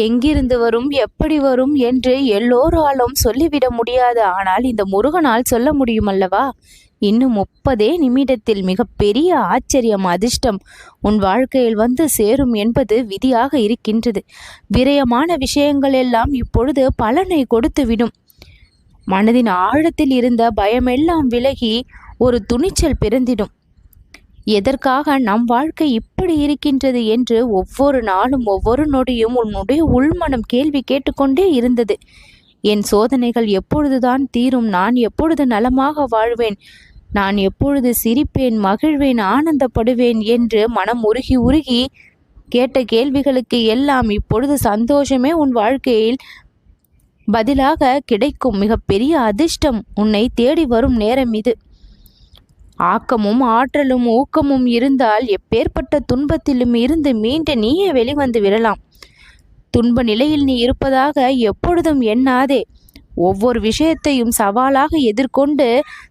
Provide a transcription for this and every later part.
எங்கிருந்து வரும் எப்படி வரும் என்று எல்லோராலும் சொல்லிவிட முடியாது. ஆனால் இந்த முருகனால் சொல்ல முடியும் அல்லவா இன்னும் முப்பதே நிமிடத்தில் மிகப்பெரிய ஆச்சரியம் அதிர்ஷ்டம் உன் வாழ்க்கையில் வந்து சேரும் என்பது விதியாக இருக்கின்றது. விரயமான விஷயங்கள் எல்லாம் இப்பொழுது பலனை கொடுத்துவிடும். மனதின் ஆழத்தில் இருந்த பயமெல்லாம் விலகி ஒரு துணிச்சல் பிறந்திடும். எதற்காக நம் வாழ்க்கை இப்படி இருக்கின்றது என்று ஒவ்வொரு நாளும் ஒவ்வொரு நொடியும் உன்னுடைய உள்மனம் கேள்வி கேட்டுக்கொண்டே இருந்தது. என் சோதனைகள் எப்பொழுதுதான் தீரும்? நான் எப்பொழுது நலமாக வாழ்வேன்? நான் எப்பொழுது சிரிப்பேன் மகிழ்வேன் ஆனந்தப்படுவேன் என்று மனம் உருகி உருகி கேட்ட கேள்விகளுக்கு எல்லாம் இப்பொழுது சந்தோஷமே உன் வாழ்க்கையில் பதிலாக கிடைக்கும். மிகப்பெரிய அதிர்ஷ்டம் உன்னை தேடி வரும் நேரம் இது. ஆக்கமும் ஆற்றலும் ஊக்கமும் இருந்தால் எப்பேற்பட்ட துன்பத்திலும் இருந்து மீண்டு நீயே வெளிவந்து விடலாம். துன்ப நிலையில் நீ இருப்பதாக எப்பொழுதும் எண்ணாதே. ஒவ்வொரு விஷயத்தையும் சவாலாக எதிர்கொண்டு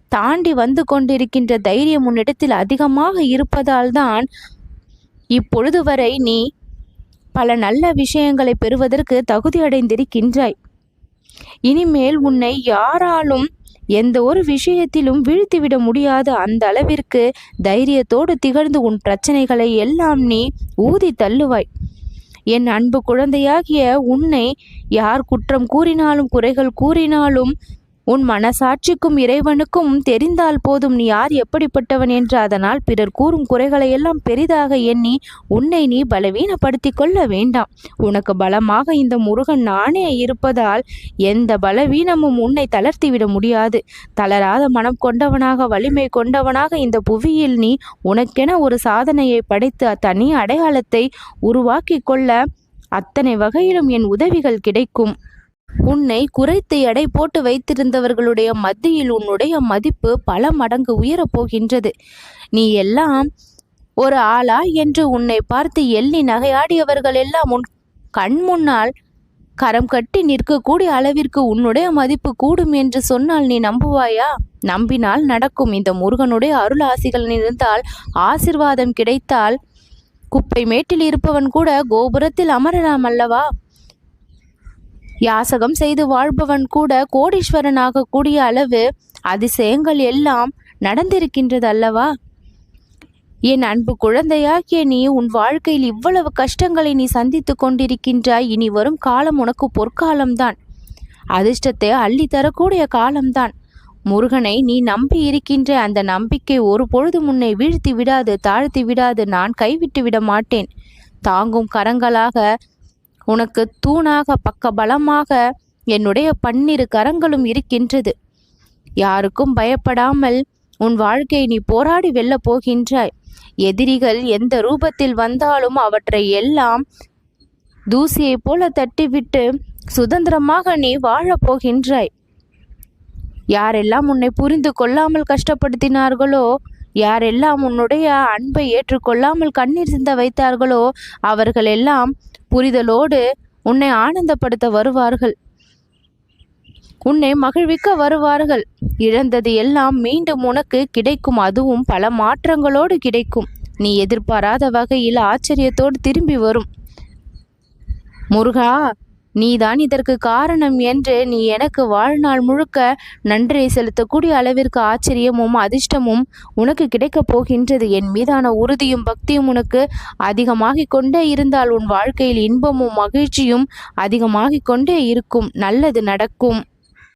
தாண்டி வந்து கொண்டிருக்கின்ற தைரியம் உன்னிடத்தில் அதிகமாக இருப்பதால் தான் இப்பொழுது வரை நீ பல நல்ல விஷயங்களை பெறுவதற்கு தகுதி அடைந்திருக்கின்றாய் இனிமேல் உன்னை யாராலும் எந்த ஒரு விஷயத்திலும் வீழ்த்திவிட முடியாத அந்த அளவிற்கு தைரியத்தோடு திகழ்ந்து உன் பிரச்சனைகளை எல்லாம் நீ ஊதி தள்ளுவாய். என் அன்பு குழந்தையாகிய உன்னை யார் குற்றம் கூறினாலும் குறைகள் கூறினாலும் உன் மனசாட்சிக்கும் இறைவனுக்கும் தெரிந்தால் போதும். நீ யார் எப்படிப்பட்டவன் என்று அதனால் பிறர் கூறும் குறைகளை எல்லாம் பெரிதாக எண்ணி உன்னை நீ பலவீனப்படுத்தி கொள்ள வேண்டாம். உனக்கு பலமாக இந்த முருகன் நானே இருப்பதால் எந்த பலவீனமும் உன்னை தளர்த்திவிட முடியாது. தளராத மனம் கொண்டவனாக வலிமை கொண்டவனாக இந்த புவியில் நீ உனக்கென ஒரு சாதனையை படைத்து தனி அடையாளத்தை உருவாக்கி கொள்ள அத்தனை வகையிலும் என் உதவிகள் கிடைக்கும். உன்னை குறைத்து எடை போட்டு வைத்திருந்தவர்களுடைய மத்தியில் உன்னுடைய மதிப்பு பல மடங்கு உயரப் போகின்றது. நீ எல்லாம் ஒரு ஆளா? என்று உன்னை பார்த்து எள்ளி நகையாடியவர்கள் எல்லாம் உன் கண் முன்னால் கரம் கட்டி நிற்கக்கூடிய அளவிற்கு உன்னுடைய மதிப்பு கூடும் என்று சொன்னால் நீ நம்புவாயா? நம்பினால் நடக்கும். இந்த முருகனுடைய அருள் ஆசிகள் இருந்தால் ஆசிர்வாதம் கிடைத்தால் குப்பை மேட்டில் இருப்பவன் கூட கோபுரத்தில் அமரலாம் அல்லவா? யாசகம் செய்து வாழ்பவன் கூட கோடீஸ்வரனாக கூடிய அளவு அதிசயங்கள் எல்லாம் நடந்திருக்கின்றது அல்லவா என் அன்பு குழந்தையாகிய நீ உன் வாழ்க்கையில் இவ்வளவு கஷ்டங்களை நீ சந்தித்து கொண்டிருக்கின்றாய். இனி வரும் காலம் உனக்கு பொற்காலம்தான். அதிர்ஷ்டத்தை அள்ளி தரக்கூடிய காலம்தான். முருகனை நீ நம்பி இருக்கின்ற அந்த நம்பிக்கை ஒரு பொழுது முன்னை வீழ்த்தி விடாது தாழ்த்தி விடாது. நான் கைவிட்டு விட மாட்டேன். தாங்கும் கரங்களாக உனக்கு தூணாக பக்க பலமாக என்னுடைய பன்னிரு கரங்களும் இருக்கின்றது. யாருக்கும் பயப்படாமல் உன் வாழ்க்கையை நீ போராடி வெல்ல போகின்றாய். எதிரிகள் எந்த ரூபத்தில் வந்தாலும் அவற்றை எல்லாம் தூசியைப் போல தட்டிவிட்டு சுதந்திரமாக நீ வாழப் போகின்றாய். யாரெல்லாம் உன்னை புரிந்து கொள்ளாமல் கஷ்டப்படுத்தினார்களோ யாரெல்லாம் உன்னுடைய அன்பை ஏற்றுக்கொள்ளாமல் கண்ணீர் சிந்த வைத்தார்களோ அவர்கள் எல்லாம் புரிதலோடு உன்னை ஆனந்தப்படுத்த வருவார்கள். உன்னை மகிழ்விக்க வருவார்கள். இழந்தது எல்லாம் மீண்டும் உனக்கு கிடைக்கும். அதுவும் பல மாற்றங்களோடு கிடைக்கும். நீ எதிர்பாராத வகையில் ஆச்சரியத்தோடு திரும்பி வரும். முருகா நீதான் இதற்கு காரணம் என்று நீ எனக்கு வாழ்நாள் முழுக்க நன்றி செலுத்தக்கூடிய அளவிற்கு ஆச்சரியமும் அதிர்ஷ்டமும் உனக்கு கிடைக்கப் போகின்றது. என் மீதான உறுதியும் பக்தியும் உனக்கு அதிகமாகிக் கொண்டே இருந்தால் உன் வாழ்க்கையில் இன்பமும் மகிழ்ச்சியும் அதிகமாகிக் கொண்டே இருக்கும். நல்லது நடக்கும்.